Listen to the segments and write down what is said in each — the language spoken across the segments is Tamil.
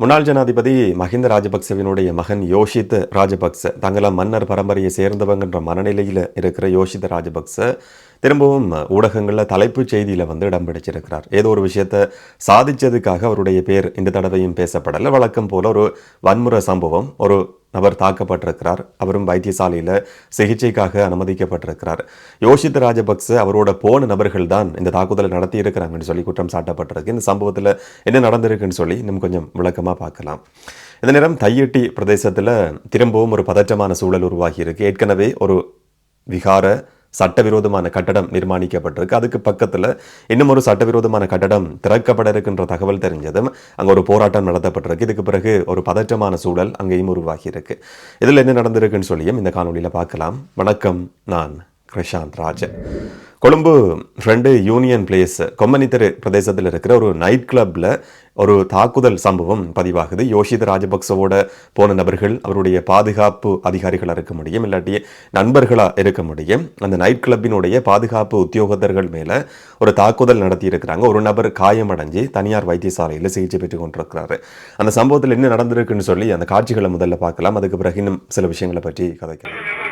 முன்னாள் ஜனாதிபதி மஹிந்த ராஜபக்சவினுடைய மகன் யோஷித் ராஜபக்ச தங்களாம் மன்னர் பரம்பரையை சேர்ந்தவங்கன்ற மனநிலையில் இருக்கிற யோஷித் ராஜபக்ச திரும்பவும் ஊடகங்களில் தலைப்புச் செய்தியில் வந்து இடம் பிடிச்சிருக்கிறார். ஏதோ ஒரு விஷயத்தை சாதித்ததுக்காக அவருடைய பேர் இந்த தடவையும் பேசப்படலை. வழக்கம் போல் ஒரு வன்முறை சம்பவம் ஒரு நபர் தாக்கப்பட்டிருக்கிறார். அவரும் வைத்தியசாலையில் சிகிச்சைக்காக அனுமதிக்கப்பட்டிருக்கிறார். யோஷித் ராஜபக்ச அவரோட போன நபர்கள் தான் இந்த தாக்குதலை நடத்தி இருக்கிறாங்கன்னு சொல்லி குற்றம் சாட்டப்பட்டிருக்கு. இந்த சம்பவத்தில் என்ன நடந்திருக்குன்னு சொல்லி இன்னும் கொஞ்சம் விளக்கமாக பார்க்கலாம். இந்த நேரம் தையட்டி பிரதேசத்தில் திரும்பவும் ஒரு பதற்றமான சூழல் உருவாகி இருக்கு ஏற்கனவே ஒரு விகார சட்டவிரோதமான கட்டடம் நிர்மாணிக்கப்பட்டிருக்கு. அதுக்கு பக்கத்தில் இன்னும் ஒரு சட்டவிரோதமான கட்டடம் திறக்கப்பட இருக்கின்ற தகவல் தெரிஞ்சதும் அங்கே ஒரு போராட்டம் நடத்தப்பட்டிருக்கு. இதுக்கு பிறகு ஒரு பதற்றமான சூழல் அங்கேயும் உருவாகியிருக்கு. இதில் என்ன நடந்திருக்குன்னு சொல்லியும் இந்த காணொலியில் பார்க்கலாம். வணக்கம் நான் Krishanth Rajan. Colombo friend union place கொம்மனித்தரு பிரதேசத்தில் இருக்கிற ஒரு நைட் கிளப்பில் ஒரு தாக்குதல் சம்பவம் பதிவாகுது. யோஷித ராஜபக்சவோட போன நபர்கள் அவருடைய பாதுகாப்பு அதிகாரிகளாக இருக்க முடியும் இல்லாட்டி நண்பர்களாக இருக்க முடியும். அந்த நைட் கிளப்பினுடைய பாதுகாப்பு உத்தியோகத்தர்கள் மேலே ஒரு தாக்குதல் நடத்தி இருக்கிறாங்க ஒரு நபர் காயமடைஞ்சு தனியார் வைத்தியசாலையில் சிகிச்சை பெற்று கொண்டிருக்கிறாரு. அந்த சம்பவத்தில் என்ன நடந்திருக்குன்னு சொல்லி அந்த காட்சிகளை முதல்ல பார்க்கலாம். அதுக்கு பிறகு இன்னும் சில விஷயங்களை பற்றி கதைக்கலாம்.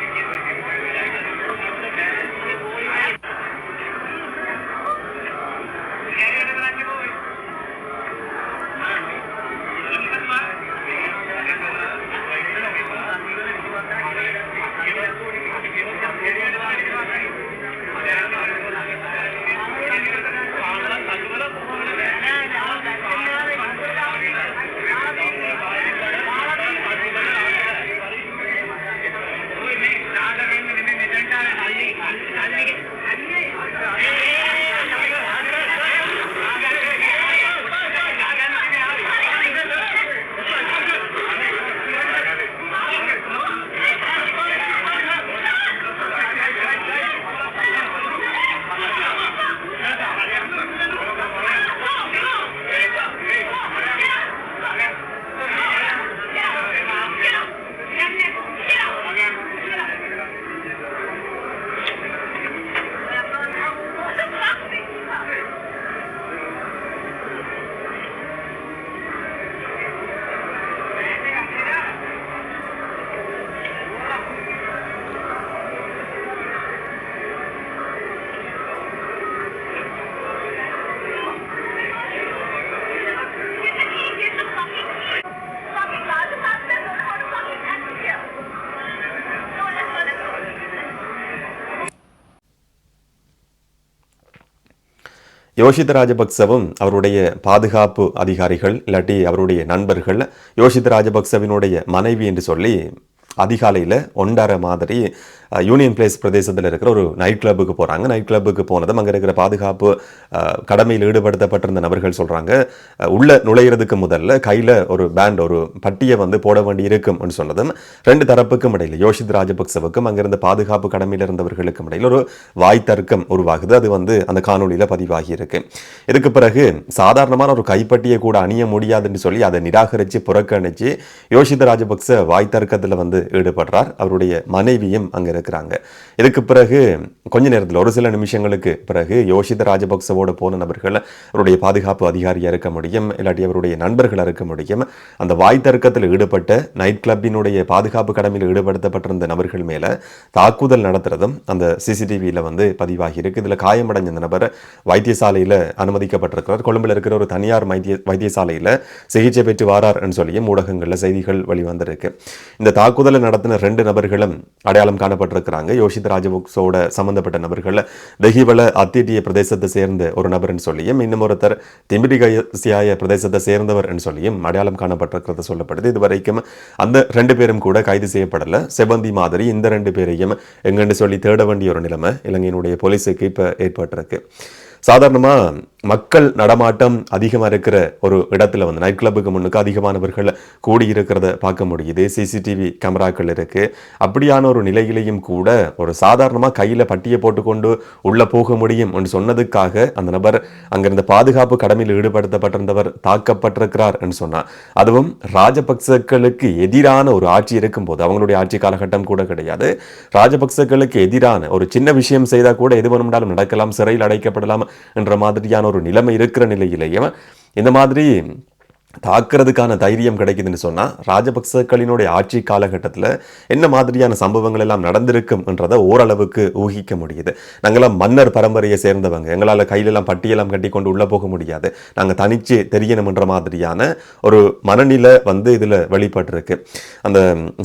யோஷித் ராஜபக்சவும் அவருடைய பாதுகாப்பு அதிகாரிகள் இல்லாட்டி அவருடைய நண்பர்கள் யோஷித் ராஜபக்சவினுடைய மனைவி என்று சொல்லி அதிகாலையில் ஒன்றரை மாதிரி யூனியன் பிளேஸ் பிரதேசத்தில் இருக்கிற ஒரு நைட் கிளப்புக்கு போகிறாங்க நைட் கிளப்புக்கு போனதும் அங்கே இருக்கிற பாதுகாப்பு கடமையில் ஈடுபடுத்தப்பட்டிருந்த நபர்கள் சொல்கிறாங்க உள்ள நுழையிறதுக்கு முதல்ல கையில் ஒரு பேண்ட் ஒரு பட்டியை வந்து போட வேண்டி இருக்கும்னு சொன்னதும் ரெண்டு தரப்புக்கும் இடையில் யோஷித் ராஜபக்சவுக்கும் அங்கிருந்த பாதுகாப்பு கடமையில் இருந்தவர்களுக்கும் இடையில் ஒரு வாய் தர்க்கம் உருவாகுது. அது வந்து அந்த காணொலியில் பதிவாகி இருக்கு. இதுக்கு பிறகு சாதாரணமான ஒரு கைப்பட்டியை கூட அணிய முடியாதுன்னு சொல்லி அதை நிராகரித்து புறக்கணிச்சு யோஷித் ராஜபக்ச வாய் தர்க்கத்தில் வந்து ஈடுபடுறார். அவருடைய மனைவியும் அங்கே இருக்கிறாங்க. இதுக்கு பிறகு கொஞ்ச நேரத்தில் ஒரு சில நிமிஷங்களுக்கு பிறகு யோஷித் ராஜபக்சவோட போன நபர்கள் அவருடைய பாதுகாப்பு அதிகாரியாக இருக்க முடியும் இல்லாட்டி அவருடைய நண்பர்களாக இருக்க முடியும் அந்த வாய் தர்க்கத்தில் ஈடுபட்ட நைட் கிளப்பினுடைய பாதுகாப்பு கடமையில் ஈடுபடுத்தப்பட்டிருந்த நபர்கள் மேலே தாக்குதல் நடத்துறதும் அந்த சிசிடிவியில் வந்து பதிவாகி இருக்கு. இதில் காயமடைஞ்ச அந்த நபர் வைத்தியசாலையில் அனுமதிக்கப்பட்டிருக்கிறார். கொழும்பில் இருக்கிற ஒரு தனியார் வைத்திய வைத்தியசாலையில் சிகிச்சை பெற்று வாரார்னு சொல்லியும் ஊடகங்களில் செய்திகள் வெளிவந்திருக்கு. இந்த தாக்குதலை நடத்தின ரெண்டு நபர்களும் அடையாளம் காணப்பட்டிருக்கிறாங்க யோஷித் ராஜபக்சோட சம்பந்தப்பட்ட நபர்கள் தெஹிவல அத்திட்டிய பிரதேசத்தை சேர்ந்த ஒரு நபர்னு சொல்லியும் இன்னும் ஒருத்தர் திமிரிகசியாய பிரதேசத்தை சேர்ந்தவர் சொல்லியும் அடையாளம் காணப்பட்டிருக்கிறது சொல்லப்படுது. இதுவரைக்கும் அந்த ரெண்டு பேரும் கூட கைது செய்யப்படல. செபந்தி மாதிரி இந்த ரெண்டு பேரையும் எங்கன்னு சொல்லி தேட வேண்டிய ஒரு நிலைமை இலங்கையினுடைய போலீஸுக்கு இப்போ ஏற்பட்டிருக்கு. சாதாரணமாக மக்கள் நடமாட்டம் அதிகமாக இருக்கிற ஒரு இடத்துல வந்து நைட் கிளப்புக்கு முன்னுக்கு அதிகமானவர்கள் கூடியிருக்கிறத பார்க்க முடியுது. சிசிடிவி கேமராக்கள் இருக்குது அப்படியான ஒரு நிலையிலையும் கூட ஒரு சாதாரணமாக கையில் பட்டியை போட்டுக்கொண்டு உள்ளே போக முடியும் என்று சொன்னதுக்காக அந்த நபர் அங்கிருந்த பாதுகாப்பு கடமையில் ஈடுபடுத்தப்பட்டிருந்தவர் தாக்கப்பட்டிருக்கிறார் என்று சொன்னார். அதுவும் ராஜபக்சக்களுக்கு எதிரான ஒரு ஆட்சி இருக்கும்போது அவங்களுடைய ஆட்சி காலகட்டம் கூட கிடையாது. ராஜபக்சக்களுக்கு எதிரான ஒரு சின்ன விஷயம் செய்தால் கூட எது வேணும்னாலும் நடக்கலாம் சிறையில் அடைக்கப்படலாம் என்ற மாதிரியான ஒரு நிலைமை இருக்கிற நிலையிலேயே இந்த மாதிரி தாக்குறதுக்கான தைரியம் கிடைக்குதுன்னு சொன்னால் ராஜபக்சக்களினுடைய ஆட்சி காலகட்டத்தில் என்ன மாதிரியான சம்பவங்கள் எல்லாம் நடந்திருக்கும் என்றதை ஓரளவுக்கு ஊகிக்க முடியுது. நாங்களாம் மன்னர் பரம்பரையை சேர்ந்தவங்க. எங்களால் கையிலெல்லாம் பட்டியெல்லாம் கட்டி கொண்டு உள்ளே போக முடியாது. நாங்கள் தனிச்சு தெரியணும்ன்ற மாதிரியான ஒரு மனநிலை வந்து இதில் வெளிப்பட்டிருக்கு. அந்த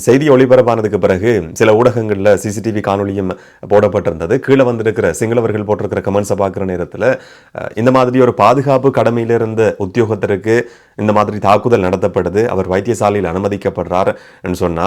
செய்தி ஒளிபரப்பானதுக்கு பிறகு சில ஊடகங்களில் சிசிடிவி காணொலியும் போடப்பட்டிருந்தது. கீழே வந்திருக்கிற சிங்களவர்கள் போட்டிருக்கிற கமெண்ட்ஸை பார்க்குற நேரத்தில் இந்த மாதிரி ஒரு பாதுகாப்பு கடமையிலிருந்த உத்தியோகத்திற்கு இந்த மாதிரி தாக்குதல் நடத்தப்படுது. அவர் வைத்தியசாலையில் அனுமதிக்கப்படுறார் சொன்னா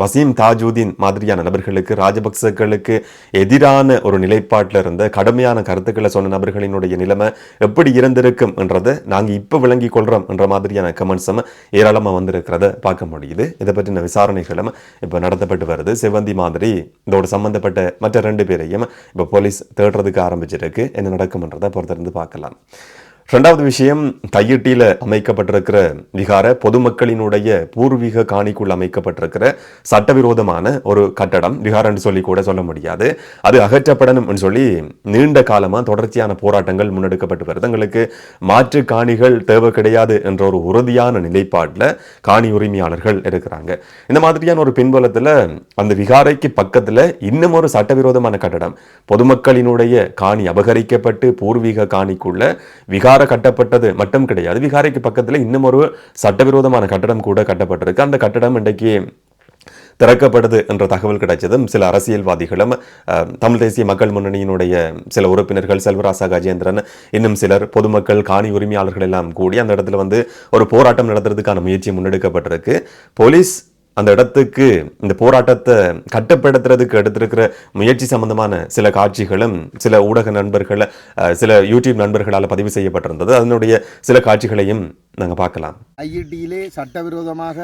வசீம் தாஜூதீன் மாதிரியான நபர்களுக்கு ராஜபக்சர்களுக்கு எதிரான ஒரு நிலைப்பாட்டில் இருந்த கடுமையான கருத்துக்களை சொன்ன நபர்களினுடைய நிலைமை எப்படி இருந்திருக்கும் என்றதை நாங்கள் இப்போ விளங்கி கொள்கிறோம் என்ற மாதிரியான கமெண்ட்ஸும் ஏராளமாக வந்திருக்கிறத பார்க்க முடியுது. இதை பற்றின விசாரணைகளும் இப்போ நடத்தப்பட்டு வருது. சிவந்தி மாதிரி இதோட சம்பந்தப்பட்ட மற்ற ரெண்டு பேரையும் இப்போ போலீஸ் தேடுறதுக்கு ஆரம்பிச்சிருக்கு. என்ன நடக்கும்ன்றதை பொறுத்திருந்து பார்க்கலாம். ரெண்டாவது விஷயம் தையிட்டியில் அமைக்கப்பட்டிருக்கிற விகார பொதுமக்களினுடைய பூர்வீக காணிக்குள் அமைக்கப்பட்டிருக்கிற சட்டவிரோதமான ஒரு கட்டடம் விகாரன்னு சொல்லி கூட சொல்ல முடியாது. அது அகற்றப்படணும் சொல்லி நீண்ட காலமாக தொடர்ச்சியான போராட்டங்கள் முன்னெடுக்கப்பட்டு வருது. எங்களுக்கு மாற்று காணிகள் தேவை கிடையாது என்ற ஒரு உறுதியான நிலைப்பாட்டில் காணி உரிமையாளர்கள் இருக்கிறாங்க. இந்த மாதிரியான ஒரு பின்புலத்தில் அந்த விகாரைக்கு பக்கத்தில் இன்னும் ஒரு சட்டவிரோதமான கட்டடம் பொதுமக்களினுடைய காணி அபகரிக்கப்பட்டு பூர்வீக காணிக்குள்ள விகார கட்டப்பட்டது மட்டும் கிடையாது. விகாரைக்கு பக்கத்தில் இன்னும் ஒரு சட்டவிரோதமான கட்டடம் கூட கட்டப்பட்டிருக்கு. அந்த கட்டடம் இன்றைக்கு திறக்கப்படுது என்ற தகவல் கிடைச்சதும் சில அரசியல்வாதிகளும் தமிழ் தேசிய மக்கள் முன்னணியினுடைய சில உறுப்பினர்கள் செல்வராசா கஜேந்திரன் இன்னும் சிலர் பொதுமக்கள் காணி உரிமையாளர்கள் எல்லாம் கூடி அந்த இடத்துல வந்து ஒரு போராட்டம் நடத்துறதுக்கான முயற்சி முன்னெடுக்கப்பட்டிருக்கு. போலீஸ் அந்த இடத்துக்கு இந்த போராட்டத்தை கட்டப்படுத்துறதுக்கு எடுத்திருக்கிற முயற்சி சம்பந்தமான சில காட்சிகளும் சில ஊடக நண்பர்களை சில யூடியூப் நண்பர்களால் பதிவு செய்யப்பட்டிருந்தது. அதனுடைய சில காட்சிகளையும் நாங்கள் பார்க்கலாம். ஐஐடியிலே சட்டவிரோதமாக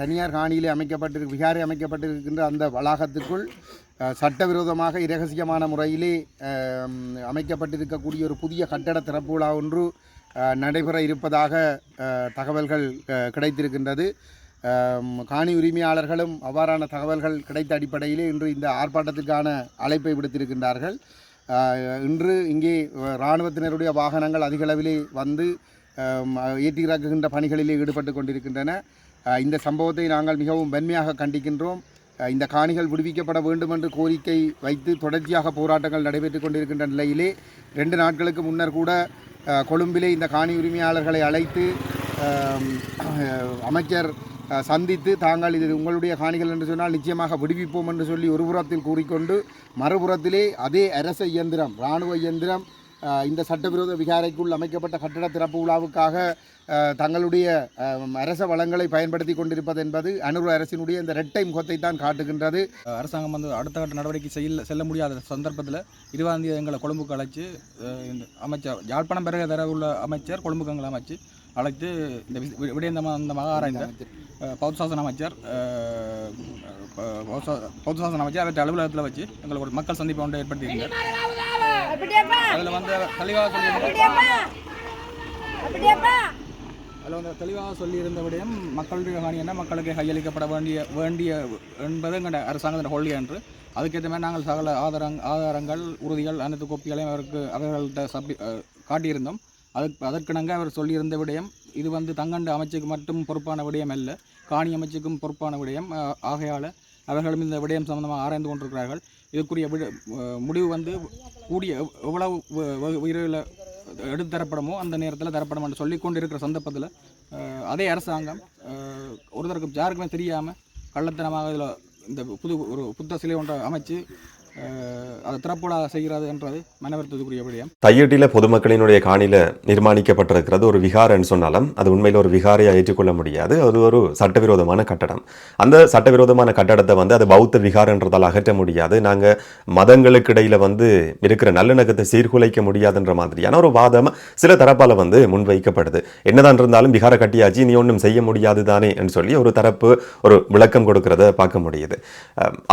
தனியார் காணியிலே அமைக்கப்பட்டிரு விகாரை அமைக்கப்பட்டிருக்கின்ற அந்த வளாகத்துக்குள் சட்டவிரோதமாக இரகசியமான முறையிலே அமைக்கப்பட்டிருக்கக்கூடிய ஒரு புதிய கட்டட திறப்பு விழா ஒன்று நடைபெற இருப்பதாக தகவல்கள் கிடைத்திருக்கின்றது. காணி உரிமையாளர்களும் அவ்வாறான தகவல்கள் கிடைத்த அடிப்படையிலே இன்று இந்த ஆர்ப்பாட்டத்திற்கான அழைப்பை விடுத்திருக்கின்றார்கள். இன்று இங்கே இராணுவத்தினருடைய வாகனங்கள் அதிகளவிலே வந்து அஹ், ஏற்றி இறக்குகின்ற பணிகளிலே ஈடுபட்டு கொண்டிருக்கின்றன. இந்த சம்பவத்தை நாங்கள் மிகவும் வன்மையாக கண்டிக்கின்றோம். இந்த காணிகள் விடுவிக்கப்பட வேண்டும் என்று கோரிக்கை வைத்து தொடர்ச்சியாக போராட்டங்கள் நடைபெற்று கொண்டிருக்கின்ற நிலையிலே ரெண்டு நாட்களுக்கு முன்னர் கூட கொழும்பிலே இந்த காணி உரிமையாளர்களை அழைத்து அமைச்சர் சந்தித்து தாங்கள் இது உங்களுடைய காணிகள் என்று சொன்னால் நிச்சயமாக விடுவிப்போம் என்று சொல்லி ஒரு புறத்தில் கூறிக்கொண்டு மறுபுறத்திலே அதே அரச இயந்திரம் இராணுவ இயந்திரம் இந்த சட்டவிரோத விகாரைக்குள் அமைக்கப்பட்ட கட்டட திறப்பு விழாவுக்காக தங்களுடைய அரச வளங்களை பயன்படுத்தி கொண்டிருப்பது என்பது அனுர் அரசினுடைய இந்த இரட்டை முகத்தை தான் காட்டுகின்றது. அரசாங்கம் வந்து அடுத்த கட்ட நடவடிக்கை செய்ய செல்ல முடியாத சந்தர்ப்பத்தில் இருபதாம் தேதி எங்களை கொழும்புக்கு அழைச்சு இந்த அமைச்சர் யாழ்ப்பாணம் பிறகு தர உள்ள அமைச்சர் கொழும்புக்கு எங்களை அமைச்சு அழைத்து இந்த வி- வி- விடயந்தமா அந்த மகாராய்ந்த அஹ், பௌத்த சாசன அமைச்சர். அஹ், அஹ், பௌத்த- பௌத்த சாசன அமைச்சர். அவற்றை அலுவலகத்தில் வச்சு எங்களுக்கு ஒரு மக்கள் சந்திப்பை ஒன்று ஏற்படுத்தியிருந்தார் அதில் வந்து தெளிவாக சொல்லியிருந்தார் அதில் வந்து தெளிவாக சொல்லியிருந்த விடயம் மக்களுடைய காணி என்ன? மக்களுக்கு கையளிக்கப்பட வேண்டிய வேண்டிய என்பது எங்களோட அரசாங்கத்தின் கொள்கை என்று. அதுக்கேற்ற மாதிரி நாங்கள் சகல ஆதாரங் ஆதாரங்கள் உறுதிகள் அனைத்து கோப்பிகளையும் அவருக்கு அவர்கள்ட்ட சப்பி காட்டியிருந்தோம். அதற்கு அதற்கிணங்க அவர் சொல்லியிருந்த விடயம் இது வந்து தங்கண்டு அமைச்சுக்கு மட்டும் பொறுப்பான விடயம் அல்ல. காணி அமைச்சுக்கும் பொறுப்பான விடயம். ஆகையால் அவர்களும் இந்த விடயம் சம்பந்தமாக ஆராய்ந்து கொண்டிருக்கிறார்கள். இதுக்குரிய விட முடிவு வந்து கூடிய எவ்வளவு வ- வ- விரைவில் எடுத்து தரப்படமோ அந்த நேரத்தில் தரப்படும் என்று சொல்லி கொண்டு இருக்கிற சந்தர்ப்பத்தில் அதே அரசாங்கம் ஒருத்தருக்கும் ஒருத்தருக்கு யாருக்குமே தெரியாமல் கள்ளத்தனமாக இதில் இந்த புது ஒரு புத்த சிலை ஒன்றை அமைச்சு அதை திறப்போட செய்கிறது என்றது மனவருத்தத்துக்குரிய விடயம். தையட்டியில் பொதுமக்களினுடைய காணியில் நிர்மாணிக்கப்பட்டிருக்கிறது ஒரு விகாரன்னு சொன்னாலும் அது உண்மையில் ஒரு விகாரையா ஏற்றுக்கொள்ள முடியாது. அது ஒரு சட்டவிரோதமான கட்டடம். அந்த சட்டவிரோதமான கட்டடத்தை வந்து அது பௌத்த விகாரன்றதால் அகற்ற முடியாது. நாங்கள் மதங்களுக்கு இடையில் வந்து இருக்கிற நல்லிணக்கத்தை சீர்குலைக்க முடியாதுன்ற மாதிரியான ஒரு வாதம் சில தரப்பால் வந்து முன்வைக்கப்படுது. என்னதான் இருந்தாலும் விகார கட்டியாச்சு நீ ஒன்றும் செய்ய முடியாது தானே சொல்லி ஒரு தரப்பு ஒரு விளக்கம் கொடுக்கிறத பார்க்க முடியுது.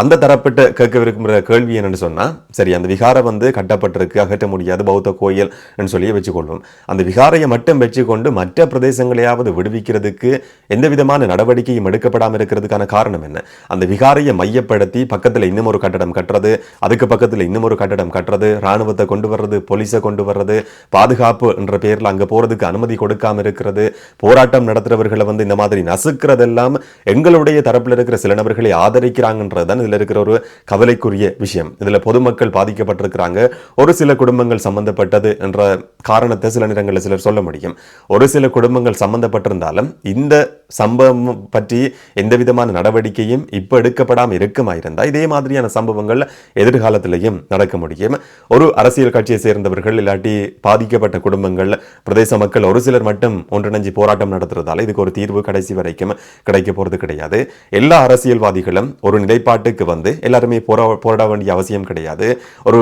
அந்த தரப்பிட்ட கேட்க விரும்புகிற கேள்வி கேள்வி என்னன்னு சொன்னா சரி அந்த விகாரம் வந்து கட்டப்பட்டிருக்கு அகற்ற முடியாது பௌத்த கோயில் சொல்லி வச்சுக்கொள்வோம் அந்த விகாரையை மட்டும் வச்சுக்கொண்டு மற்ற பிரதேசங்களையாவது விடுவிக்கிறதுக்கு எந்த விதமான நடவடிக்கையும் எடுக்கப்படாமல் இருக்கிறதுக்கான காரணம் என்ன? அந்த விகாரையை மையப்படுத்தி பக்கத்தில் இன்னும் ஒரு கட்டடம் கட்டுறது அதுக்கு பக்கத்தில் இன்னும் ஒரு கட்டடம் கட்டுறது இராணுவத்தை கொண்டு வர்றது போலீஸை கொண்டு வர்றது பாதுகாப்பு என்ற பேரில் அங்கே போகிறதுக்கு அனுமதி கொடுக்காமல் இருக்கிறது போராட்டம் நடத்துகிறவர்களை வந்து இந்த மாதிரி நசுக்கிறதெல்லாம் எங்களுடைய தரப்பில் இருக்கிற சில நபர்களை ஆதரிக்கிறாங்கன்றது தான் இதில் இருக்கிற ஒரு கவலைக்குரிய விஷயம். இதில் பொதுமக்கள் பாதிக்கப்பட்டிருக்கிறாங்க. ஒரு சில குடும்பங்கள் சம்பந்தப்பட்டது என்ற காரணத்தை சில நேரங்களில் சிலர் சொல்ல முடியும். ஒரு சில குடும்பங்கள் சம்பந்தப்பட்டிருந்தாலும் இந்த சம்பவம் பற்றி எந்த விதமான நடவடிக்கையும் இப்போ எடுக்கப்படாமல் இருக்குமா இருந்தால் இதே மாதிரியான சம்பவங்கள் எதிர்காலத்திலையும் நடக்க முடியும். ஒரு அரசியல் கட்சியை சேர்ந்தவர்கள் இல்லாட்டி பாதிக்கப்பட்ட குடும்பங்கள் பிரதேச மக்கள் ஒரு சிலர் மட்டும் ஒன்றிணைஞ்சு போராட்டம் நடத்துறதால இதுக்கு ஒரு தீர்வு கடைசி வரைக்கும் கிடைக்க போகிறது கிடையாது. எல்லா அரசியல்வாதிகளும் ஒரு நிலைப்பாட்டுக்கு வந்து எல்லாருமே போரா போராட வேண்டிய அவசியம் கிடையாது. ஒரு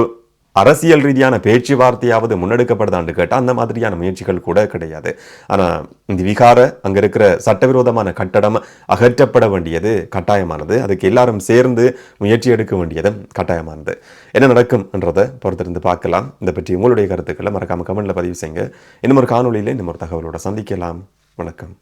அரசியல் ரீதியான பேச்சுவார்த்தையாவது முன்னெடுக்கப்படுதான்னு கேட்டால் அந்த மாதிரியான முயற்சிகள் கூட கிடையாது. ஆனால் இந்த விகார அங்கே இருக்கிற சட்டவிரோதமான கட்டடம் அகற்றப்பட வேண்டியது கட்டாயமானது. அதுக்கு எல்லாரும் சேர்ந்து முயற்சி எடுக்க வேண்டியதும் கட்டாயமானது. என்ன நடக்கும்ன்றதை பொறுத்திருந்து பார்க்கலாம். இதை பற்றி உங்களுடைய கருத்துக்களை மறக்காம கமெண்ட்ல பதிவு செய்யுங்க. இன்னும் ஒரு காணொலியில் இன்னும் ஒரு தகவலோட சந்திக்கலாம். வணக்கம்.